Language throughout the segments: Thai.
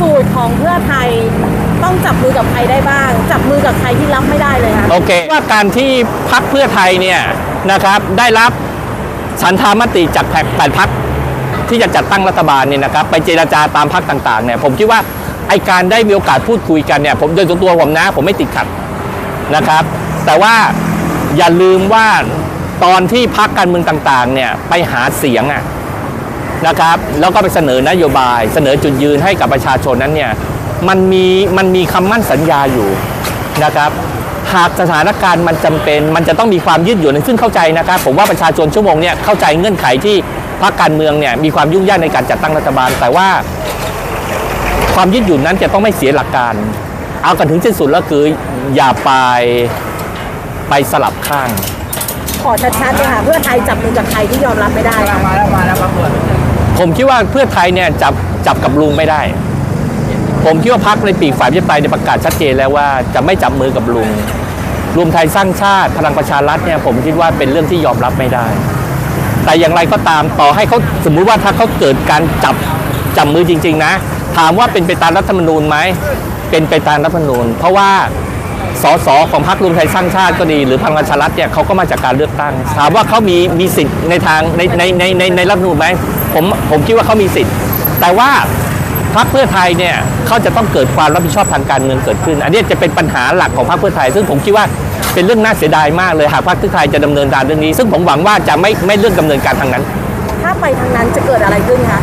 สูตรของเพื่อไทยต้องจับมือกับใครได้บ้าง จับมือกับใครที่รับไม่ได้เลยคะโอเคว่าการที่พักเพื่อไทยเนี่ยนะครับได้รับสันธามติจากแปดพักที่จะจัดตั้งรัฐบาลเนี่ยนะครับไปเจราจาตามพักต่างๆเนี่ยผมคิดว่าไอการได้มีโอกาสพูดคุยกันเนี่ยผมโดยส่วนตัวผมนะ ผมไม่ติดขัดนะครับ แต่ว่าอย่าลืมว่าตอนที่พักการเมืองต่างๆเนี่ยไปหาเสียงอะ นะครับแล้วก็ไปเสนอนโยบาย เสนอจุดยืนให้กับประชาชนนั้นเนี่ยมันมีมันมีคำมั่นสัญญาอยู่นะครับหากสถานการณ์มันจำเป็น มันจะต้องมีความยืดหยุ่นซึ่งเข้าใจนะครับผมว่าประชาชนชั่วโมงเนี่ยเข้าใจเงื่อนไขที่พรรคการเมืองเนี่ยมีความยุ่งยากในการจัดตั้งรัฐบาล แต่ว่าความยืดหยุ่นนั้นจะต้องไม่เสียหลักการ เอากันถึงสิ้นสุดแล้วคืออย่าไปไปสลับข้าง ขอชัดๆเลยค่ะเพื่อไทยจับมือกับใครที่ยอมรับไม่ได้มาแล้วมาแล้วครับเปิด ผมคิดว่าเพื่อไทยเนี่ยจับจับกับลุงไม่ได้ ผมคิดว่าพักในปีกฝ่ายประชาธิปไตยเนี่ยประกาศชัดเจนแล้วว่าจะไม่จับมือกับลุง รวมไทยสร้างชาติพลังประชารัฐเนี่ยผมคิดว่าเป็นเรื่องที่ยอมรับไม่ได้ แต่อย่างไรก็ตามต่อให้เขาสมมุติว่าถ้าเขาเกิดการจับจับมือจริง ๆ นะ ถามว่าเป็นไปตามรัฐธรรมนูญไหมเป็นไปตามรัฐธรรมนูญ เพราะว่า สสของพรรครวมไทยสร้างชาติก็ดี หรือพลังประชารัฐเนี่ยเขาก็มาจากการเลือกตั้ง ถามว่าเขามีมีสิทธิ์ในทางในในในในในรัฐธรรมนูญไหมผมผมคิดว่าเขามีสิทธิ์ แต่ว่าพรรคเพื่อไทยเนี่ยเขาจะต้องเกิดความรับผิดชอบทางการเมืองเกิดขึ้น อันนี้จะเป็นปัญหาหลักของพรรคเพื่อไทย ซึ่งผมคิดว่าเป็นเรื่องน่าเสียดายมากเลยหากพรรคเพื่อไทยจะดำเนินการเรื่องนี้ ซึ่งผมหวังว่าจะไม่ไม่เลือกดำเนินการทางนั้น ถ้าไปทางนั้นจะเกิดอะไรขึ้นคะ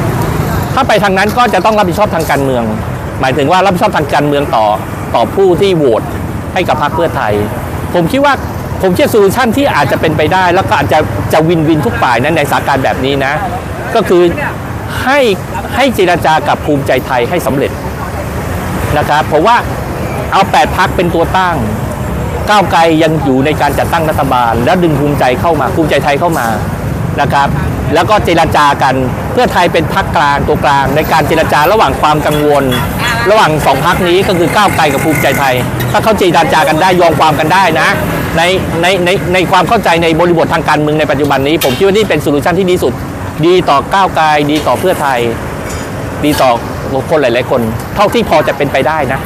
ถ้าไปทางนั้นก็จะต้องรับผิดชอบทางการเมือง หมายถึงว่ารับผิดชอบทางการเมืองต่อต่อผู้ที่โหวต ให้กับพรรคเพื่อไทย ผมคิดว่าผมเชื่อโซลูชันที่อาจจะเป็นไปได้ แล้วก็อาจจะจะวินวินทุกฝ่ายนั้นในสถานการณ์แบบนี้นะ ก็คือให้ให้เจรจากับภูมิใจไทยให้สำเร็จนะครับผมว่าเอาแปดพักเป็นตัวตั้งก้าวไกลยังอยู่ในการจัดตั้งรัฐบาล แล้วดึงภูมิใจเข้ามาภูมิใจไทยเข้ามานะครับ แล้วก็เจรจากัน เพื่อไทยเป็นพักกลางตัวกลาง ในการเจรจาระหว่างความกังวล ระหว่างสองพักนี้ก็คือก้าวไกลกับภูมิใจไทย ถ้าเขาเจรจากันได้ยอมความกันได้นะในในในในความเข้าใจในบริบททางการเมืองในปัจจุบันนี้ ผมคิดว่านี่เป็นโซลูชันที่ดีสุด ดีต่อก้าวไกลดีต่อเพื่อไทย ดีต่อคนหลาย ๆ คน เท่าที่พอจะเป็นไปได้นะ